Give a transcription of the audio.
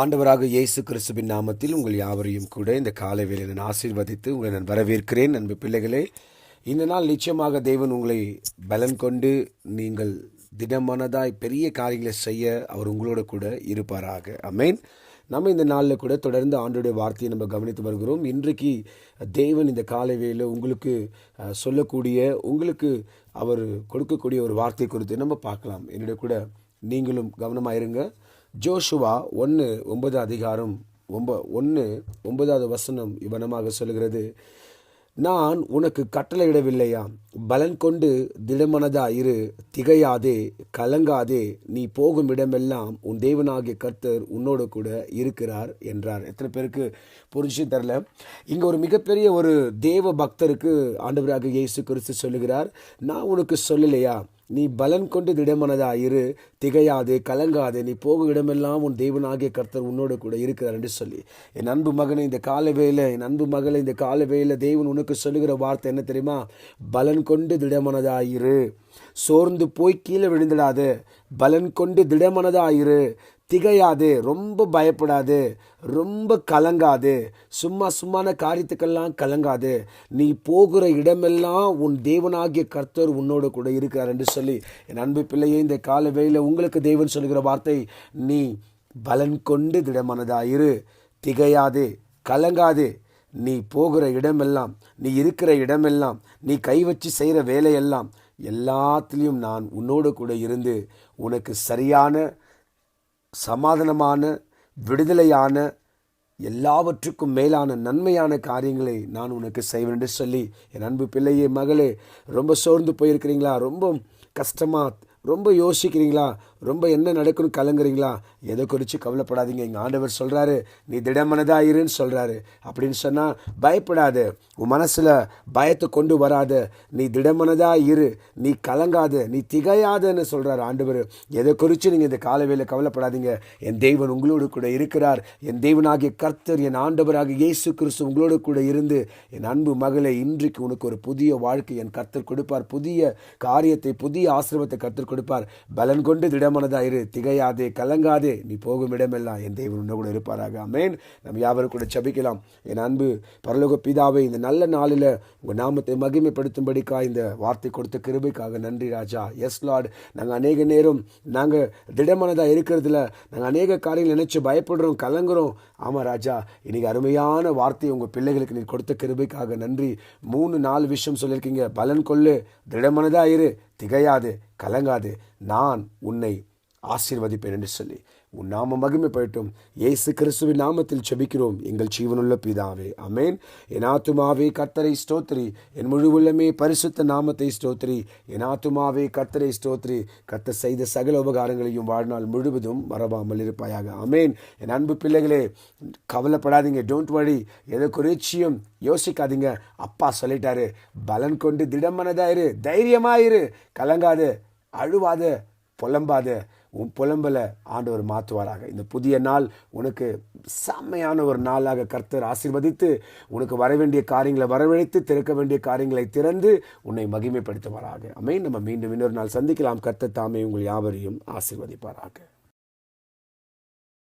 ஆண்டவராக இயேசு கிறிஸ்துவின் நாமத்தில் உங்கள் யாவரையும் கூட இந்த காலை வேலை நான் ஆசீர்வதித்து உங்களை நான் வரவேற்கிறேன். அன்பு பிள்ளைகளே இந்த நாள் நிச்சயமாக தேவன் உங்களை பலன் கொண்டு நீங்கள் திடமனதாய் பெரிய காரியங்களை செய்ய அவர் உங்களோட கூட இருப்பாராக. அமேன் நம்ம இந்த நாளில் கூட தொடர்ந்து ஆண்டுடைய வார்த்தையை நம்ம கவனித்து வருகிறோம். இன்றைக்கு தேவன் இந்த காலை வேளையில் உங்களுக்கு சொல்லக்கூடிய உங்களுக்கு அவர் கொடுக்கக்கூடிய ஒரு வார்த்தை குறித்து நம்ம பார்க்கலாம். என்னுடைய கூட நீங்களும் கவனமாக இருங்க ஜோஷுவா ஒன்று ஒன்பது அதிகாரம் ஒம்ப ஒன்று ஒன்பதாவது வசனம் இவனமாக சொல்கிறது நான் உனக்கு கட்டளையிடவில்லையா பலன் கொண்டு திடமனதா இரு. திகையாதே கலங்காதே நீ போகும் இடமெல்லாம் உன் தேவனாகிய கர்த்தர் உன்னோடு கூட இருக்கிறார் என்றார். எத்தனை பேருக்கு புரிஞ்சு தரல இங்கே ஒரு மிகப்பெரிய ஒரு தேவ பக்தருக்கு ஆண்டவராக இயேசு கிறிஸ்து சொல்லுகிறார் நான் உனக்கு சொல்லலையா? நீ பலன் கொண்டு திடமனதா இரு கலங்காது நீ போகும் இடமெல்லாம் உன் தெய்வனாகிய கர்த்தர் உன்னோடு கூட இருக்கிறார் என்று சொல்லி. என் அன்பு மகனை இந்த கால வேலை என் அன்பு மகளை இந்த கால வேலை உனக்கு சொல்லுகிற வார்த்தை என்ன தெரியுமா? பலன் கொண்டு திடமனதாயிரு சோர்ந்து போய் கீழே விழுந்துடாது. பலன் கொண்டு திடமனதாயிரு திகையாது ரொம்ப பயப்படாது ரொம்ப கலங்காது சும்மா சும்மான காரியத்துக்கெல்லாம் கலங்காது நீ போகிற இடமெல்லாம் உன் தேவனாகிய கர்த்தர் உன்னோடு கூட இருக்கிறார் என்று சொல்லி என் அன்பு பிள்ளையே இந்த கால வேளையில் உங்களுக்கு தேவன் சொல்லுகிற வார்த்தை நீ பலன் கொண்டு திடமானதாயிரு. திகையாது கலங்காது நீ போகிற இடமெல்லாம் நீ இருக்கிற இடமெல்லாம் நீ கை வச்சு செய்கிற வேலையெல்லாம் எல்லாத்துலேயும் நான் உன்னோடு கூட இருந்து உனக்கு சரியான சமாதானமான விடுதலையான எல்லாவற்றுக்கும் மேலான நன்மையான காரியங்களை நான் உனக்கு செய்வேன் என்று சொல்லி என் அன்பு பிள்ளையே மகளே ரொம்ப சோர்ந்து போயிருக்கிறீங்களா? ரொம்ப கஷ்டமாக ரொம்ப யோசிக்கிறீங்களா? ரொம்ப என்ன நடக்குன்னு கலங்குறீங்களா? எதை குறித்து கவலைப்படாதீங்க. எங்கள் ஆண்டவர் சொல்கிறாரு நீ திடமனதாக இருன்னு சொல்கிறாரு அப்படின்னு சொன்னால் பயப்படாத. உன் மனசில் பயத்தை கொண்டு வராத. நீ திடமனதா இரு. நீ கலங்காத. நீ திகையாதன்னு சொல்கிறார் ஆண்டவர். எதை குறித்து நீங்கள் இந்த காலவேல கவலைப்படாதீங்க. என் தெய்வன் உங்களோடு கூட இருக்கிறார். என் தெய்வனாகிய கர்த்தர் என் ஆண்டவராகிய இயேசு கிறிஸ்து உங்களோடு கூட இருந்து என் அன்பு மகளை இன்றைக்கு உனக்கு ஒரு புதிய வாழ்க்கை என் கர்த்தர் கொடுப்பார். புதிய காரியத்தை புதிய ஆசிரமத்தை கர்த்தர் கொடுப்பார். பலன் கொண்டு திடமனதாயிரு திகையாதே கலங்காதே நீ போகும் இடமெல்லாம் என் தேவன் உன்ன கூட இருப்பாராக. அமேன் நம்ம யாவரும் கூட சபிக்கலாம். என் அன்பு பரலோக பிதாவை இந்த நல்ல நாளில் உங்கள் நாமத்தை மகிமைப்படுத்தும்படிக்கா இந்த வார்த்தை கொடுத்த கிருபைக்காக நன்றி ராஜா. எஸ் லார்ட் நாங்கள் அநேக நேரம் நாங்கள் திடமனதாக இருக்கிறதுல நாங்கள் அநேக காரியங்கள் நினச்சி பயப்படுறோம் கலங்குறோம். ஆமாம் ராஜா. இன்றைக்கி அருமையான வார்த்தை உங்கள் பிள்ளைகளுக்கு நீ கொடுத்த கிருபைக்காக நன்றி. மூணு நாலு விஷயம் சொல்லியிருக்கீங்க. பலன் கொள்ளு திடமனதாக இரு திகையாது. கலங்காது. நான் உன்னை ஆசீர்வதிப்பேன் என்று சொல்லி. உன் நாம மகிமைப்படட்டும். இயேசு கிறிஸ்துவின் நாமத்தில் செபிக்கிறோம் எங்கள் ஜீவனுள்ள பிதாவே அமேன் என் ஆத்துமாவே ஸ்தோத்ரி. என் முழு உள்ளமே பரிசுத்த நாமத்தை ஸ்தோத்ரி. என் ஆத்துமாவே ஸ்தோத்ரி. கத்த செய்த சகல உபகாரங்களையும் வாழ்நாள் முழுவதும் மறவாமல் இருப்பாயாக அமேன் என் அன்பு பிள்ளைகளே கவலைப்படாதீங்க. டோன்ட் வழி எதை குறிச்சியும் யோசிக்காதீங்க. அப்பா சொல்லிட்டாரு பலன் கொண்டு திடமனதாயிரு. தைரியமாயிரு. கலங்காது. அழுவாத புலம்பாத உன் புலம்பலை ஆண்டவர் மாற்றுவாராக. இந்த புதிய நாள் உனக்கு செம்மையான ஒரு நாளாக கர்த்தர் ஆசீர்வதித்து உனக்கு வர வேண்டிய காரியங்களை வரவழைத்து திறக்க வேண்டிய காரியங்களை திறந்து உன்னை மகிமைப்படுத்துவாராக. அமை நம்ம மீண்டும் இன்னொரு நாள் சந்திக்கலாம். கர்த்தர் தாமே உங்கள் யாவரையும் ஆசீர்வதிப்பாராக.